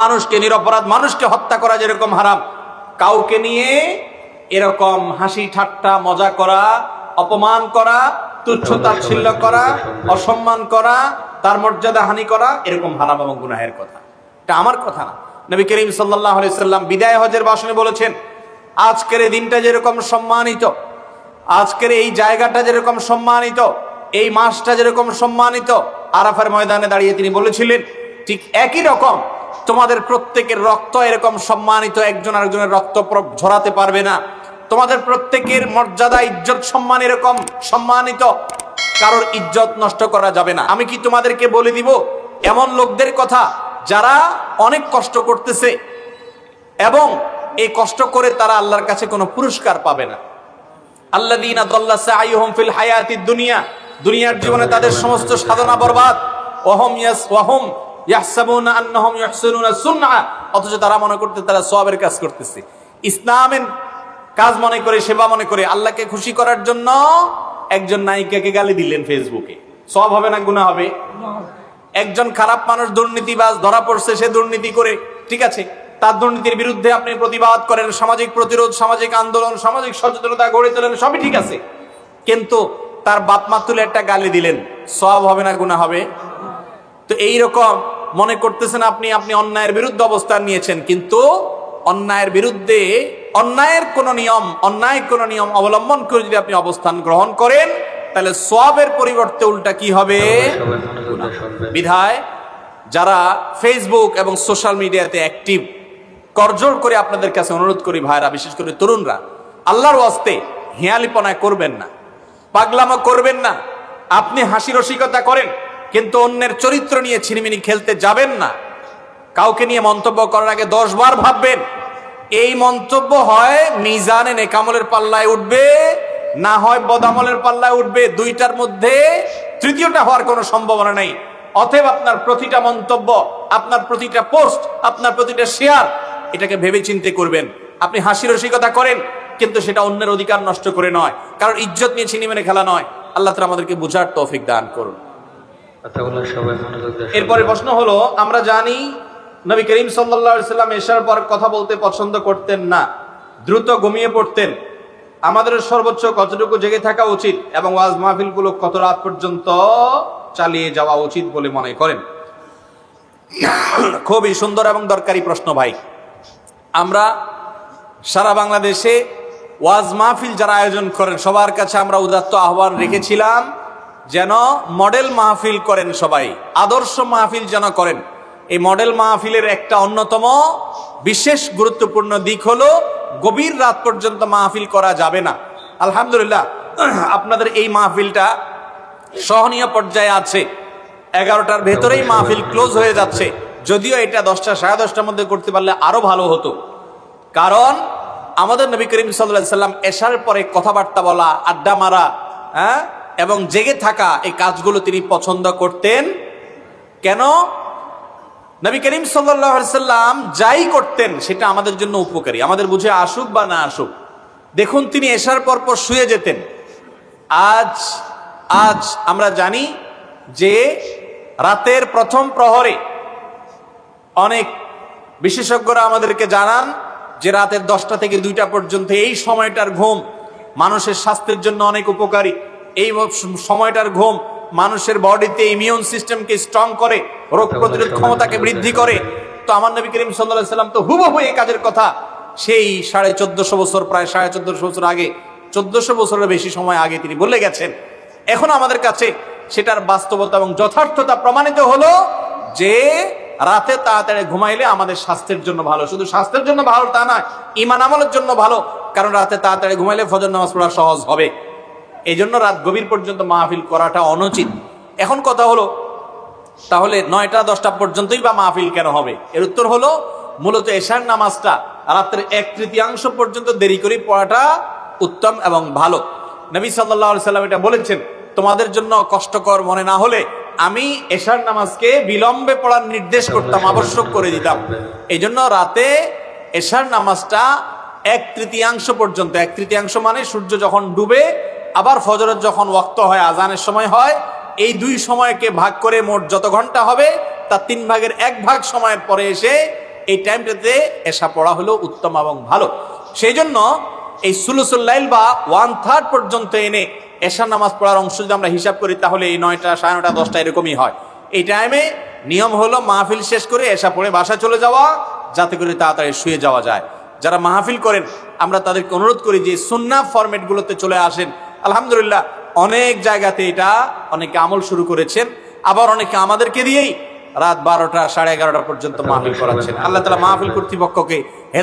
মানুষকে নিরপরাধ মানুষকে হত্যা করা যেরকম হারাম কাউকে নিয়ে এরকম হাসি ঠাট্টা মজা করা অপমান করা তুচ্ছ তাচ্ছিল্য করা অসম্মান করা তার মর্যাদা হানি করা এরকম হারাম এবং গুনাহের কথা। এটা আমার কথা না। নবী করিম সাল্লাহ সাল্লাম বিদায় হজের বাসনে বলেছেন আজকের এই দিনটা যেরকম সম্মানিত আজকের এই জায়গাটা যেরকম সম্মানিত এই মাসটা যেরকম সম্মানিত আরাফার ময়দানে দাঁড়িয়ে তিনি বলেছিলেন ঠিক একই রকম তোমাদের প্রত্যেকের রক্ত এরকম সম্মানিত একজন আরেকজনের রক্ত ঝরাতে পারবে না। তোমাদের প্রত্যেকের মর্যাদা, ইজ্জত, সম্মান এরকম সম্মানিত। কারোর ইজ্জত নষ্ট করা যাবে না। আমি কি তোমাদেরকে বলে দিব? এমন লোকদের কথা যারা অনেক কষ্ট করতেছে এবং এই কষ্ট করে তারা আল্লাহর কাছে কোনো পুরস্কার পাবে না। দাল্লা সাইয়ুহুম ফিল হায়াতিদ দুনিয়া। দুনিয়ার জীবনে তাদের সমস্ত সাধনা বরবাদ। ওহম ইয়াস ওয়াহুম ইয়াহসাবুনা আন্নাহুম ইহসিনুনা সুন্নাহ অথচ তারা মনে করতে, তারা সওয়াবের কাজ করতেছে। ইসলামের কাজ মনে করে, সেবা মনে করে, আল্লাহকে খুশি করার জন্য একজন নায়িকাকে গালি দিলেন ফেসবুকে। সব হবে না গুনাহ হবে? একজন খারাপ মানুষ দুর্নীতিবাজ, ধরা পড়ছে, সে দুর্নীতি করে, ঠিক আছে? তার দুর্নীতির বিরুদ্ধে আপনি প্রতিবাদ করেন, সামাজিক প্রতিরোধ, সামাজিক আন্দোলন, সামাজিক সচেতনতা গড়ে তোলেন, সবই ঠিক আছে। কিন্তু তার বাপ মা তুলে একটা গালি দিলেন সব হবে না গুণা হবে? তো এই রকম মনে করতেছেন আপনি আপনি অন্যায়ের বিরুদ্ধে অবস্থান নিয়েছেন, কিন্তু অন্যায়ের বিরুদ্ধে অন্যায়ের কোন নিয়ম, অন্যায় কোন নিয়ম অবলম্বন করে যদি আপনি অবস্থান গ্রহণ করেন, তাহলে সবের পরিবর্তে উল্টা কি হবে? বিধায় যারা ফেসবুক এবং সোশ্যাল মিডিয়াতে অ্যাক্টিভ করজোর করে আপনাদের কাছে অনুরোধ করি ভাইরা, বিশেষ করে তরুণরা, আল্লাহর ওয়াস্তে হিয়ালিপনায় করবেন না, পাগলামা করবেন না, আপনি হাসি রসিকতা করেন। কিন্তু অন্যের চরিত্র নিয়ে ছিনিমিনি খেলতে যাবেন না। কাউকে নিয়ে মন্তব্য করার আগে দশ বার ভাববেন, এই মন্তব্য হয় মিজানে নেকামলের পাল্লায় উঠবে, না হয় বদামলের পাল্লায় উঠবে, দুইটার মধ্যে তৃতীয়টা হওয়ার কোনো সম্ভাবনা নেই। অতএব আপনার প্রতিটা মন্তব্য, আপনার প্রতিটা পোস্ট, আপনার প্রতিটা শেয়ার, এটাকে ভেবে চিন্তে করবেন। আপনি হাসি রসিকতা করেন, কিন্তু সেটা অন্যের অধিকার নষ্ট করে নয়। কারণ ইজ্জত নিয়ে ছিনি মেরে খেলা নয়। আল্লাহ তালা আমাদেরকে বোঝার তৌফিক দান করুন। এরপরে প্রশ্ন হলো, আমরা জানি নবী করিম সাল্লা সাল্লাম এসার পর কথা বলতে পছন্দ করতেন না, দ্রুত ঘুমিয়ে পড়তেন। আমাদের সর্বোচ্চ কতটুকু জেগে থাকা উচিত এবং ওয়াজ মাহফিলগুলো কত রাত পর্যন্ত চালিয়ে যাওয়া উচিত বলে মনে করেন? খুবই সুন্দর এবং দরকারি প্রশ্ন ভাই। আমরা সারা বাংলাদেশে ওয়াজ মাহফিল যারা আয়োজন করেন, সবার কাছে আমরা উদাত্ত আহ্বান রেখেছিলাম যেন মডেল মাহফিল করেন সবাই আদর্শ মাহফিল যেন করেন। এই মডেল মাহফিলের একটা অন্যতম বিশেষ গুরুত্বপূর্ণ দিক হলো গভীর রাত পর্যন্ত মাহফিল করা যাবে না। আলহামদুলিল্লাহ আপনাদের এই মাহফিলটা সহনীয় পর্যায়ে আছে। এগারোটার ভেতরেই মাহফিল ক্লোজ হয়ে যাচ্ছে। যদিও এটা দশটা সাড়ে দশটার মধ্যে করতে পারলে আরও ভালো হতো। কারণ আমাদের নবী করিম সাল্লাহ সাল্লাম এশার পরে কথাবার্তা বলা আড্ডা মারা হ্যাঁ? এবং জেগে থাকা এই কাজগুলো তিনি পছন্দ করতেন। কেন? নবী করিম সাল্লাম যাই করতেন, সেটা আমাদের জন্য উপকারী। আমাদের বুঝে আসুক বা না আসুক। দেখুন, তিনি এশার পর পর শুয়ে যেতেন। আজ আজ আমরা জানি যে রাতের প্রথম প্রহরে অনেক বিশেষজ্ঞরা আমাদেরকে জানান যে রাতের দশটা থেকে দুইটা পর্যন্ত এই সময়টার ঘুম মানুষের স্বাস্থ্যের জন্য অনেক উপকারী। এই সময়টার ঘুম মানুষের বডিতে ইমিউন সিস্টেমকে স্ট্রং করে রোগ প্রতিরোধ ক্ষমতাকে বৃদ্ধি করে। তো আমার নবী করিম সাল্লাহ সাল্লাম তো হুবহু এই কাজের কথা। সেই সাড়ে চোদ্দশো বছর প্রায় সাড়ে চোদ্দশো বছর আগে চোদ্দশো বছরের বেশি সময় আগে তিনি বলে গেছেন এখন আমাদের কাছে সেটার বাস্তবতা এবং যথার্থতা প্রমাণিত হলো যে রাতে তাড়াতাড়ি ঘুমাইলে আমাদের স্বাস্থ্যের জন্য ভালো। শুধু স্বাস্থ্যের জন্য ভালো তা নয় ইমান আমলের জন্য ভালো। কারণ রাতে তাড়াতাড়ি ঘুমাইলে ফজর নামাজ পড়া সহজ হবে। এই জন্য রাত গভীর পর্যন্ত মাহফিল করাটা অনুচিত। এখন কথা হলো, তাহলে নয়টা, দশটা পর্যন্তই বা মাহফিল কেন হবে? এর উত্তর হলো, মূলত এশার নামাজটা রাত্রের এক তৃতীয়াংশ পর্যন্ত দেরি করে পড়াটা উত্তম এবং ভালো। নবী সাল্লাহ সাল্লাম এটা বলেছেন, তোমাদের জন্য কষ্টকর মনে না হলে আমি এশার নামাজকে বিলম্বে পড়ার নির্দেশ করতাম, আবশ্যক করে দিতাম। এই জন্য রাতে এশার নামাজটা এক তৃতীয়াংশ পর্যন্ত, এক তৃতীয়াংশ মানে সূর্য যখন ডুবে আবার ফজরের যখন ওয়াক্ত হয়, আজানের সময় হয়, এই দুই সময়কে ভাগ করে মোট যত ঘণ্টা হবে তার তিন ভাগের এক ভাগ সময়ের পরে এসে এই টাইমটাতে এসা পড়া হলো উত্তম এবং ভালো। সেই জন্য এই সুলুসুল্লাইল বা ওয়ান থার্ড পর্যন্ত এনে এশা নামাজ পড়ার অংশ যদি আমরা হিসাব করি, তাহলে এই নয়টা, সাড়ে নটা দশটা এরকমই হয়। এই টাইমে নিয়ম হলো মাহফিল শেষ করে এসা পড়ে বাসা চলে যাওয়া, যাতে করে তাড়াতাড়ি শুয়ে যাওয়া যায়। যারা মাহফিল করেন, আমরা তাদেরকে অনুরোধ করি যে সুন্না ফরম্যাটগুলোতে চলে আসেন। আলহামদুলিল্লাহ, অনেক জায়গাতে এটা অনেকে আমল শুরু করেছেন, আবার অনেকে আমাদেরকে দিয়েই রাত বারোটা, সাড়ে এগারোটা পর্যন্ত মাহফিল করাচ্ছেন। আল্লাহ তালা মাহফিল কর্তৃপক্ষকে হেদায়